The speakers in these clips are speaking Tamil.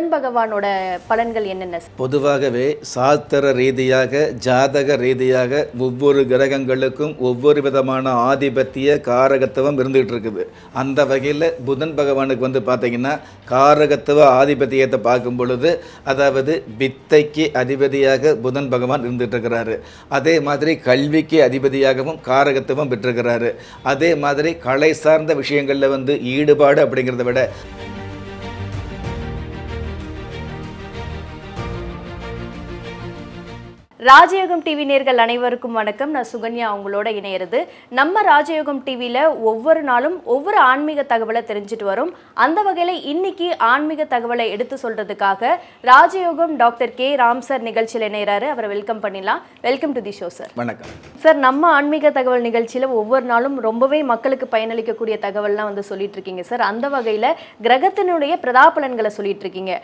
புதன் பகவானோட பலன்கள் என்னென்ன? பொதுவாகவே சாஸ்திர ரீதியாக ஜாதக ரீதியாக ஒவ்வொரு கிரகங்களுக்கும் ஒவ்வொரு விதமான ஆதிபத்திய காரகத்துவம் இருந்துகிட்டு இருக்குது அந்த வகையில் புதன் பகவானுக்கு வந்து பார்த்தீங்கன்னா காரகத்துவ ஆதிபத்தியத்தை பார்க்கும் பொழுது அதாவது வித்தைக்கு அதிபதியாக புதன் பகவான் இருந்துட்டு இருக்கிறாரு அதே மாதிரி கல்விக்கு அதிபதியாகவும் காரகத்துவம் பெற்றிருக்கிறாரு. அதே மாதிரி கலை சார்ந்த விஷயங்களில் வந்து ஈடுபாடு அப்படிங்கிறத விட ராஜயோகம் டிவி நேர்கள் அனைவருக்கும் வணக்கம். நான் சுகன்யா உங்களோட இணையிறது. நம்ம ராஜயோகம் டிவியில் ஒவ்வொரு நாளும் ஒவ்வொரு ஆன்மீக தகவலை தெரிஞ்சுட்டு வரோம். அந்த வகையில் இன்னைக்கு ஆன்மீக தகவலை எடுத்து சொல்றதுக்காக ராஜயோகம் டாக்டர் கே. ராம் சார் நிகழ்ச்சியில் இணைகிறாரு அவரை வெல்கம் பண்ணிடலாம். Welcome to the show sir. வணக்கம். சார் நம்ம ஆன்மீக தகவல் நிகழ்ச்சியில் ஒவ்வொரு நாளும் ரொம்பவே மக்களுக்கு பயனளிக்கக்கூடிய தகவல்லாம் வந்து சொல்லிட்டு இருக்கீங்க சார். அந்த வகையில் கிரகத்தினுடைய பிரதாபலன்களை சொல்லிட்டு இருக்கீங்க.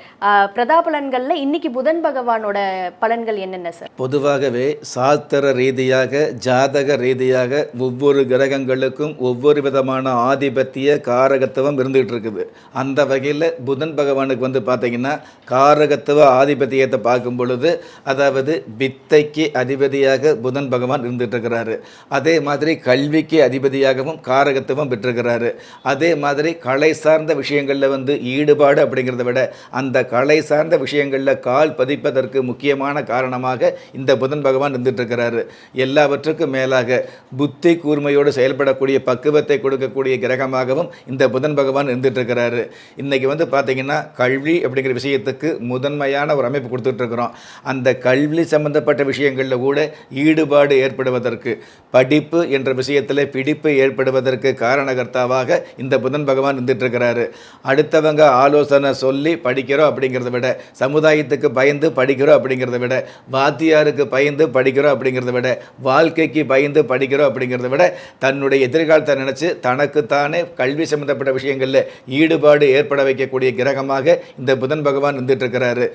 பிரதாபலன்கள்ல இன்னைக்கு புதன் பகவானோட பலன்கள் என்னென்ன சார்? பொதுவாகவே சாஸ்திர ரீதியாக ஜாதக ரீதியாக ஒவ்வொரு கிரகங்களுக்கும் ஒவ்வொரு விதமான ஆதிபத்திய காரகத்துவம் இருந்துகிட்டு இருக்குது அந்த வகையில் புதன் பகவானுக்கு வந்து பார்த்தீங்கன்னா காரகத்துவ ஆதிபத்தியத்தை பார்க்கும் பொழுது அதாவது வித்தைக்கு அதிபதியாக புதன் பகவான் இருந்துட்டு இருக்கிறாரு அதே மாதிரி கல்விக்கு அதிபதியாகவும் காரகத்துவம் பெற்றிருக்கிறாரு. அதே மாதிரி கலை சார்ந்த விஷயங்களில் வந்து ஈடுபாடு அப்படிங்கிறத விட அந்த கலை சார்ந்த விஷயங்களில் கால் பதிப்பதற்கு முக்கியமான காரணமாக இந்த புதன் பகவான் இருந்துட்டு எல்லாவற்றுக்கும் மேலாக புத்தி கூர்மையோடு செயல்படக்கூடிய பக்குவத்தை கொடுக்கக்கூடிய கிரகமாகவும் இந்த புதன் பகவான் இருந்துட்டு இருக்கிறாரு இன்னைக்கு வந்து பார்த்தீங்கன்னா கல்வி அப்படிங்கிற விஷயத்துக்கு முதன்மையான ஒரு அமைப்பு கொடுத்துட்ருக்குறோம். அந்த கல்வி சம்பந்தப்பட்ட விஷயங்களில் கூட ஈடுபாடு ஏற்படுவதற்கு படிப்பு என்ற விஷயத்தில் பிடிப்பு ஏற்படுவதற்கு காரணகர்த்தாவாக இந்த புதன் பகவான் இருந்துகிட்டுருக்குறாரு. அடுத்தவங்க ஆலோசனை சொல்லி படிக்கிறோம் அப்படிங்கிறத விட சமுதாயத்துக்கு பயந்து படிக்கிறோம் அப்படிங்கிறத விட வாத்தியார் வாத்தியாருக்கு பயந்து படிக்கிறோம் அப்படிங்கிறத விட வாழ்க்கைக்கு பயந்து படிக்கிறோம் அப்படிங்கிறத விட தன்னுடைய எதிர்காலத்தை நினச்சி தனக்குத்தானே கல்வி சம்பந்தப்பட்ட விஷயங்களில் ஈடுபாடு ஏற்பட வைக்கக்கூடிய கிரகமாக இந்த புதன் பகவான் இருந்துட்டு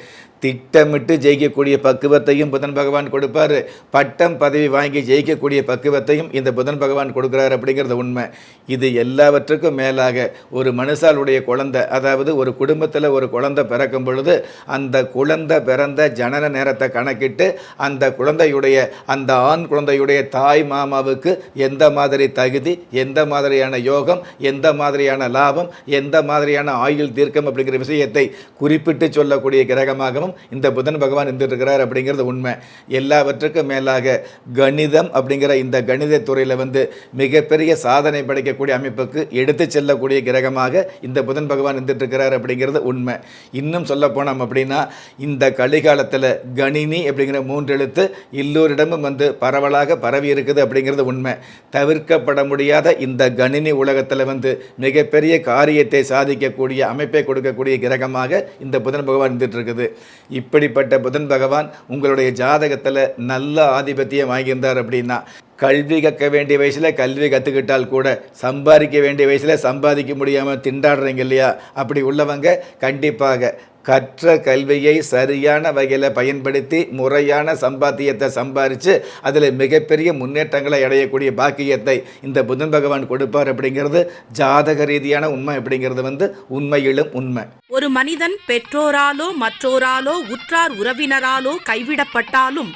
திட்டமிட்டு ஜெயிக்கக்கூடிய பக்குவத்தையும் புதன் பகவான் கொடுப்பாரு. பட்டம் பதவி வாங்கி ஜெயிக்கக்கூடிய பக்குவத்தையும் இந்த புதன் பகவான் கொடுக்குறாரு அப்படிங்கிறது உண்மை. இது எல்லாவற்றுக்கும் மேலாக ஒரு மனுஷாலுடைய குழந்தை அதாவது ஒரு குடும்பத்தில் ஒரு குழந்தை பிறக்கும் பொழுது அந்த குழந்தை பிறந்த ஜனன நேரத்தை கணக்கிட்டு அந்த குழந்தையுடைய அந்த ஆண் குழந்தையுடைய தாய் மாமாவுக்கு எந்த மாதிரி தகுதி எந்த மாதிரியான யோகம் எந்த மாதிரியான லாபம் எந்த மாதிரியான ஆயுள் தீர்க்கம் அப்படிங்கிற விஷயத்தை குறிப்பிட்டு சொல்லக்கூடிய கிரகமாகவும் இந்த புதன் பகவான் இருந்துட்டு அப்படிங்கிறது உண்மை. எல்லாவற்றுக்கும் மேலாக கணிதம் அப்படிங்கிற இந்த கணித துறையில் வந்து மிகப்பெரிய சாதனை படைக்கக்கூடிய அமைப்புக்கு எடுத்து செல்லக்கூடிய கிரகமாக இந்த புதன் பகவான் இருந்துட்டு அப்படிங்கிறது உண்மை. இன்னும் சொல்ல போனோம் அப்படின்னா இந்த கலிகாலத்தில் கணினி அப்படிங்கிற மூணு எழுத்து எல்லோரிடமும் வந்து பரவலாக பரவி இருக்குது அப்படிங்கிறது உண்மை. தவிர்க்கப்பட முடியாத இந்த கணினி உலகத்தில் வந்து மிகப்பெரிய காரியத்தை சாதிக்கக்கூடிய அமைப்பை கொடுக்கக்கூடிய கிரகமாக இந்த புதன் பகவான் இருந்துட்டு இருக்குது இப்படிப்பட்ட புதன் பகவான் உங்களுடைய ஜாதகத்தில் நல்ல ஆதிபத்தியம் வாங்கியிருந்தார் அப்படின்னா கல்வி கற்க வேண்டிய வயசில் கல்வி கற்றுக்கிட்டால் கூட சம்பாதிக்க வேண்டிய வயசில் சம்பாதிக்க முடியாமல் திண்டாடுறீங்க இல்லையா? அப்படி உள்ளவங்க கண்டிப்பாக கற்ற கல்வியை சரியான வகையில் பயன்படுத்தி முறையான சம்பாத்தியத்தை சம்பாரித்து அதில் மிகப்பெரிய முன்னேற்றங்களை அடையக்கூடிய பாக்கியத்தை இந்த புதன் பகவான் கொடுப்பார் அப்படிங்கிறது ஜாதக ரீதியான உண்மை அப்படிங்கிறது வந்து உண்மையிலும் உண்மை. ஒரு மனிதன் பெற்றோராலோ மற்றோராலோ உற்றார் உறவினராலோ கைவிடப்பட்டாலும்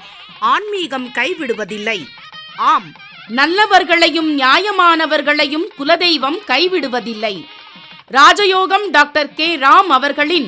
ஆன்மீகம் கைவிடுவதில்லை. ஆம் நல்லவர்களையும் நியாயமானவர்களையும் குலதெய்வம் கைவிடுவதில்லை. ராஜயோகம் டாக்டர் கே ராம் அவர்களின்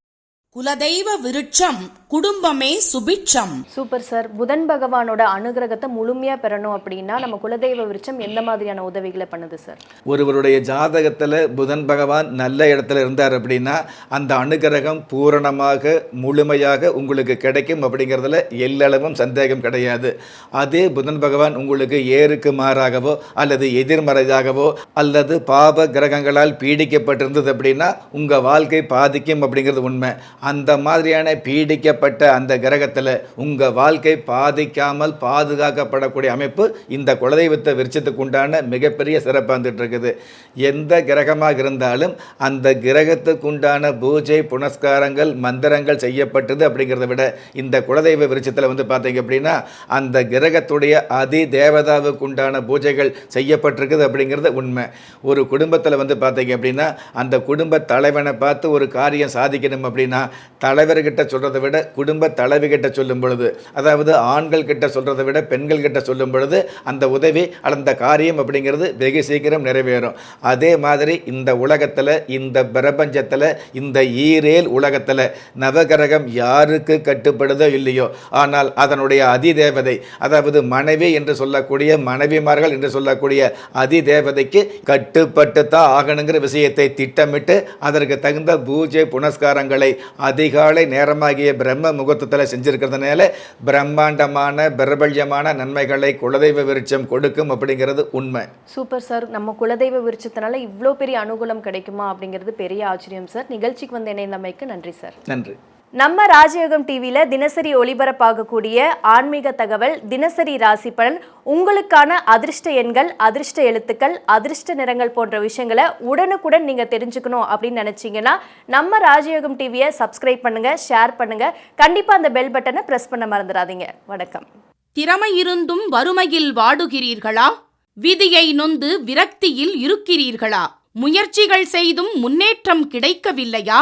குலதெய்வ விருட்சம் குடும்பமே சுபிட்சம். Super sir. புதன் பகவானோட அனுகிரகத்தை முழுமையா பெறணும் அப்படின்னா நம்ம குலதெய்வ விருட்சம் எந்த மாதிரியான உதவிகளை பண்ணுது சார்? ஒருவருடைய ஜாதகத்தில் புதன் பகவான் நல்ல இடத்துல இருந்தார் அப்படின்னா அந்த அனுகிரகம் பூரணமாக முழுமையாக உங்களுக்கு கிடைக்கும் அப்படிங்கிறதுல எல்லளவும் சந்தேகம் கிடையாது. அதே புதன் பகவான் உங்களுக்கு ஏருக்கு மாறாகவோ அல்லது எதிர்மறையாகவோ அல்லது பாப கிரகங்களால் பீடிக்கப்பட்டிருந்தது அப்படின்னா உங்கள் வாழ்க்கை பாதிக்கும் அப்படிங்கிறது உண்மை. அந்த மாதிரியான பீடிக்கப்பட்ட அந்த கிரகத்தில் உங்கள் வாழ்க்கை பாதிக்காமல் பாதுகாக்கப்படக்கூடிய அமைப்பு இந்த குலதெய்வத்தை விருட்சத்துக்கு உண்டான மிகப்பெரிய சிறப்பாக வந்துட்டு இருக்குது எந்த கிரகமாக இருந்தாலும் அந்த கிரகத்துக்கு உண்டான பூஜை புனஸ்காரங்கள் மந்திரங்கள் செய்யப்பட்டது அப்படிங்கிறத விட இந்த குலதெய்வ விருட்சத்தில் வந்து பார்த்தீங்க அப்படின்னா அந்த கிரகத்துடைய அதி தேவதாவுக்கு உண்டான பூஜைகள் செய்யப்பட்டிருக்குது அப்படிங்கிறது உண்மை. ஒரு குடும்பத்தில் வந்து பார்த்தீங்க அப்படின்னா அந்த குடும்ப தலைவனை பார்த்து ஒரு காரியம் சாதிக்கணும் அப்படின்னா தலைவர்கிட்ட சொல்கிறத விட குடும்ப தலைவிகிட்ட சொல்லும் பொழுது அதாவது ஆண்கள் கிட்ட சொல்கிறத விட பெண்கள் கிட்ட சொல்லும் பொழுது அந்த உதவி அந்த காரியம் அப்படிங்கிறது வெகு சீக்கிரம் நிறைவேறும். அதே மாதிரி இந்த உலகத்தில் இந்த பிரபஞ்சத்தில் இந்த ஈரேல் உலகத்தில் நவகிரகம் யாருக்கு கட்டுப்படுதோ இல்லையோ ஆனால் அதனுடைய அதிதேவதை அதாவது மனைவி என்று சொல்லக்கூடிய மனைவிமார்கள் என்று சொல்லக்கூடிய அதிதேவதைக்கு கட்டுப்பட்டு தான் ஆகணுங்கிற விஷயத்தை திட்டமிட்டு அதற்கு தகுந்த பூஜை புனஸ்காரங்களை அதிகாலை நேரமாகிய பிரம்ம முகூர்த்தத்தில் செஞ்சிருக்கிறதுனால பிரம்மாண்டமான பிரபல்யமான நன்மைகளை குலதெய்வ விருட்சம் கொடுக்கும் அப்படிங்கிறது உண்மை. Super sir. நம்ம குலதெய்வ விருட்சத்தினால இவ்வளோ பெரிய அனுகூலம் கிடைக்குமா அப்படிங்கிறது பெரிய ஆச்சரியம் சார். நிகழ்ச்சிக்கு வந்து இணைந்தமைக்கு நன்றி சார். நன்றி. நம்ம ராஜயோகம் டிவியில் தினசரி ஒளிபரப்பாகக்கூடிய ஆன்மீக தகவல் தினசரி ராசி பலன் உங்களுக்கான அதிர்ஷ்ட எண்கள் அதிர்ஷ்ட எழுத்துக்கள் அதிர்ஷ்ட நிறங்கள் போன்ற விஷயங்களை உடனுக்குடன் நீங்கள் தெரிஞ்சுக்கணும் அப்படின்னு நினச்சிங்கன்னா நம்ம ராஜயோகம் டிவியை சப்ஸ்கிரைப் பண்ணுங்கள் ஷேர் பண்ணுங்கள் கண்டிப்பாக அந்த பெல் பட்டனை ப்ரெஸ் பண்ண மறந்துடாதீங்க. வணக்கம். திறமை இருந்தும் வறுமையில் வாடுகிறீர்களா? விதியை நொந்து விரக்தியில் இருக்கிறீர்களா? முயற்சிகள் செய்தும் முன்னேற்றம் கிடைக்கவில்லையா?